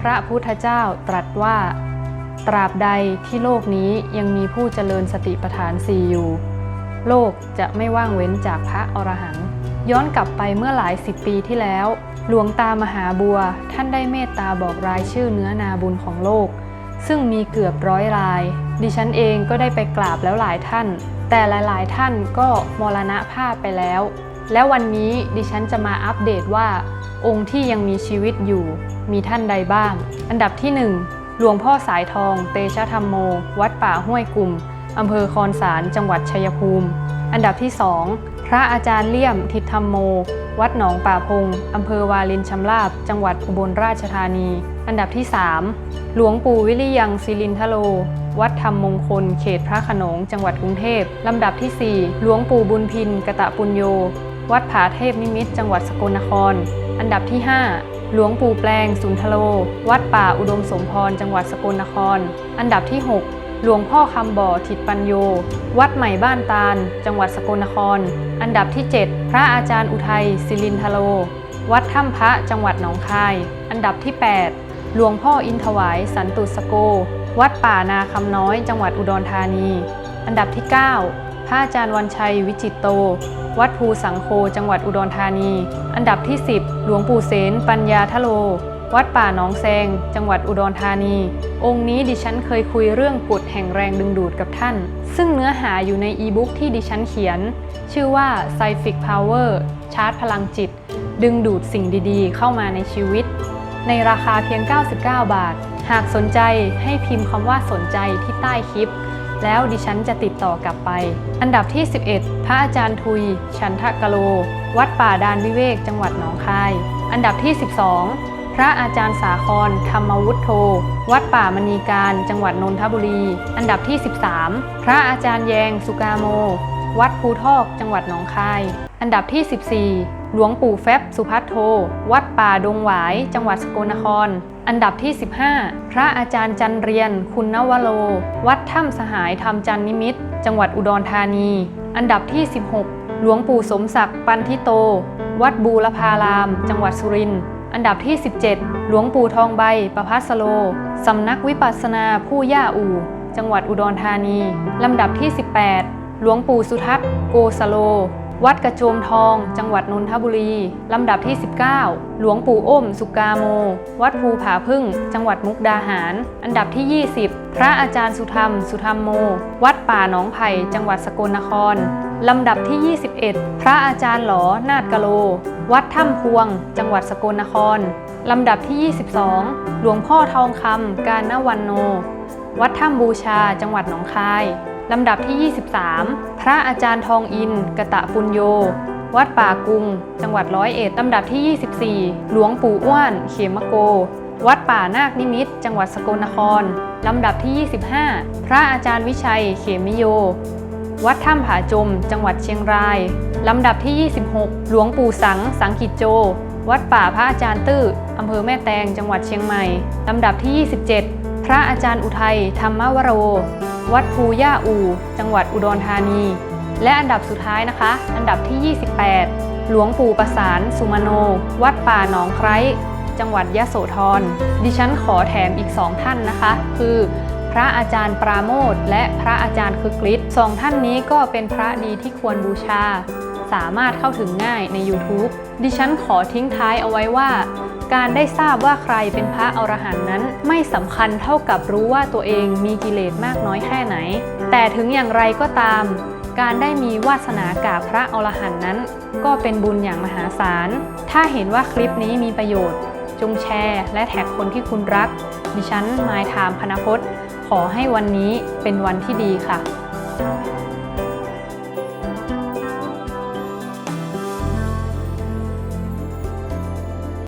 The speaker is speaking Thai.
พระพุทธเจ้าตรัสว่า ตราบใดที่โลกนี้ยังมีผู้เจริญสติปัฏฐานสี่อยู่ โลกจะไม่ว่างเว้นจากพระอรหันต์ย้อนกลับไปเมื่อหลายสิบปีที่แล้ว หลวงตามหาบัวท่านได้เมตตาบอกรายชื่อเนื้อนาบุญของโลก ซึ่งมีเกือบร้อยราย ดิฉันเองก็ได้ไปกราบแล้วหลายท่าน แต่หลายๆ ท่านก็มรณภาพไปแล้ว และวันนี้ดิฉันจะมาอัปเดตว่า องค์ที่ยังมีชีวิตอยู่ มีท่านใดบ้าง อันดับที่ 1 หลวงพ่อสายทอง เตชะธรรมโม วัดป่าห้วยกลุ่มอำเภอคอนสารจังหวัดชัยภูมิ อันดับที่ 2 พระอาจารย์เลี่ยมทิศธรรมโม วัดหนองป่าพงอำเภอวาลินชำราบ จังหวัดอุบลราชธานี อันดับที่ 3 หลวงปู่วิริยังศิลินทโล วัดธรรมมงคล เขตพระขนง จังหวัดกรุงเทพ ลำดับทีสี่4 หลวงปู่บุญพินกะตะปุญโย วัดผาเทพนิมิตรจังหวัดสกลนคร อันดับที่ 5 หลวงปู่แปลงสุนทโล วัดป่าอุดมสมพร จังหวัดสกลนคร อันดับที่ 6 หลวงพ่อคำบ่อทิดปัญโย วัดใหม่บ้านตาล จังหวัดสกลนคร อันดับที่ 7 พระอาจารย์อุทัยศิลินทโล วัดถ้ำพระจังหวัดหนองคาย อันดับที่ 8 หลวงพ่ออินถวายสันตุสโก วัดป่านาคำน้อย จังหวัดอุดรธานี อันดับที่ 9พระอาจารย์วันชัยวิจิตโต วัดภูสังโฆจังหวัดอุดรธานี อันดับที่ 10 หลวงปู่เสนปัญญาทะโล วัดป่าหนองแซง จังหวัดอุดรธานี องค์นี้ดิฉันเคยคุยเรื่องกฎแห่งแรงดึงดูดกับท่าน ซึ่งเนื้อหาอยู่ในอีบุ๊กที่ดิฉันเขียน ชื่อว่า Psychic Power ชาร์จพลังจิต ดึงดูดสิ่งดีๆ เข้ามาในชีวิต ในราคาเพียง 99 บาท หากสนใจให้พิมพ์คำว่าสนใจที่ใต้คลิป แล้วดิฉันจะติดต่อกลับไป อันดับที่ 11 พระอาจารย์ทุย ชันทกะโล วัดป่าดานวิเวกจังหวัดหนองคาย อันดับที่ 12 พระอาจารย์สาคร ธรรมวุฒโธ วัดป่ามณีการ จังหวัดนนทบุรี อันดับที่ 13 พระอาจารย์แยงสุกาโม วัดภูทอก จังหวัดหนองคาย อันดับที่ 14 หลวงปู่แฟบสุพัทโท วัดป่าดงหวาย จังหวัดสกลนคร อันดับที่ 15 พระอาจารย์จันเรียน คุณนวโล วัดถ้ำสหายธรรมจันนิมิต จังหวัดอุดรธานี อันดับที่ 16 หลวงปู่สมศักดิ์ปันทิโต วัดบูรพาราม จังหวัดสุรินทร์อันดับที่ 17 หลวงปู่ทองใบ ประพัสโล สำนักวิปัสสนาผู้ย่าอู่ จังหวัดอุดรธานี ลำดับที่ 18 หลวงปู่สุทัศน์โกสโล วัดกระโจมทอง จังหวัดนนทบุรี ลำดับที่ 19 หลวงปู่อ้ม สุกาโม วัดภูผาพึ่ง จังหวัดมุกดาหาร อันดับที่ 20 พระอาจารย์สุธรรม สุธรรมโม วัดป่าหนองไผ่จังหวัดสกลนคร ลำดับที่ 21 พระอาจารย์หลอนาดกะโล วัดถ้ำพวง จังหวัดสกลนคร ลำดับที่ 22 หลวงพ่อทองคำการนวันโน วัดถ้ำบูชา จังหวัดหนองคาย ลำดับที่ 23 พระอาจารย์ทองอิน กะตะปุญโย วัดป่ากุง จังหวัดร้อยเอ็ดลำดับที่ 24 หลวงปู่อ้วน เขมโก วัดป่านาคนิมิต จังหวัดสกลนคร ลำดับที่ 25 พระอาจารย์วิชัย เขมิโย วัดถ้ำผาจม จังหวัดเชียงราย ลำดับที่ 26 หลวงปู่สัง สังกิจโจ วัดป่าพระอาจารย์ตื้ออำเภอแม่แตง จังหวัดเชียงใหม่ ลำดับที่ 27 ระอาจารย์อุทัย ธรรมวโร วัดภูย่าอู จังหวัดอุดรธานี และอันดับสุดท้ายนะคะ อันดับที่ 28 หลวงปู่ประสานสุมโน วัดป่าหนองไคร้จังหวัดยะโสธร ดิฉันขอแถมอีกสองท่านนะคะ คือพระอาจารย์ปราโมทและพระอาจารย์คึกฤทธิ์สองท่านนี้ก็เป็นพระดีที่ควรบูชา สามารถเข้าถึงง่ายใน YouTube ดิฉันขอทิ้งท้ายเอาไว้ว่า การได้ทราบว่าใครเป็นพระอรหันต์นั้น ไม่สำคัญเท่ากับรู้ว่าตัวเองมีกิเลสมากน้อยแค่ไหน แต่ถึงอย่างไรก็ตาม การได้มีวาสนากราบพระอรหันต์นั้น ก็เป็นบุญอย่างมหาศาล ถ้าเห็นว่าคลิปนี้มีประโยชน์ จงแชร์ และแท็กคนที่คุณรัก ดิฉันมายทามพนพศขอให้วันนี้เป็นวันที่ดีค่ะ